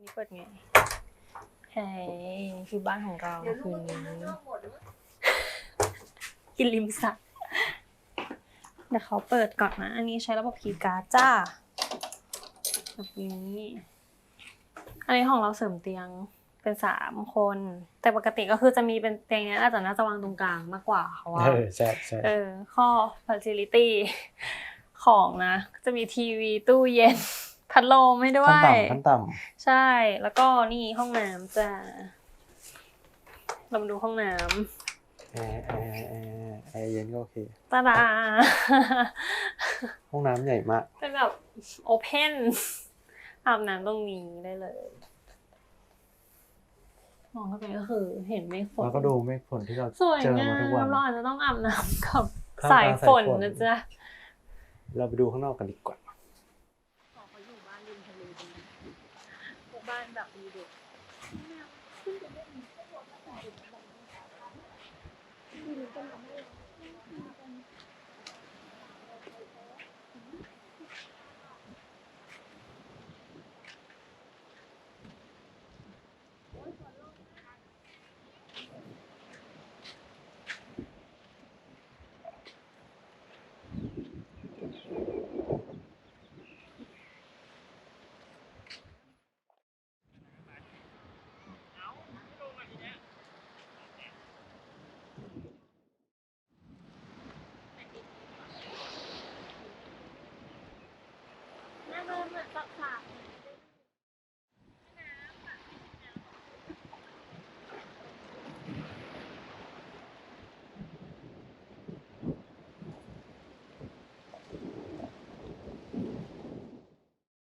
นี่เปิดไงเฮ้ยคือบ้านของเราเดี๋ยวลูคืกนก็กินี้นข้างนอกหมดแล้วกินริมสระเดี๋ยวเขาเปิดก่อนนะ อันนี้ใช้ระบบคีย์การ์ดจ้าแบบนี้อันนี้ของเราเสริมเตียงเป็นสามคน แต่ปกติก็คือจะมีเป็นเตียงเนี้ยอาจจะน่าจะวางตรงกลางมากกว่าเพราะว่าเออใช่ใช่เออข้อ facility ของนะ จะมีทีวีตู้เย็น พัดลมให้ด้วขั้นย ต่ำขั้นต่ใช่ แล้วก็นี่ห้องน้ำจ้ะเรามาดูห้องน้ำแอร์แอร์แอร์แอร์เย็นก็โอเคำตาดา ห้องน้ำใหญ่มากเป็นแบบโอเพนอาบน้ำตรงนี้ได้เลย มองเข้าไปก็คือเห็นเมฆฝนแล้วก็ดูเมฆฝนที่เราสวยเจองามาทุกวันมเราอาจจะต้องอาบน้ำกับท่ามกลางสายฝนสายฝน นะจ๊ะ เราไปดูข้างนอกกันดีกว่าเขา được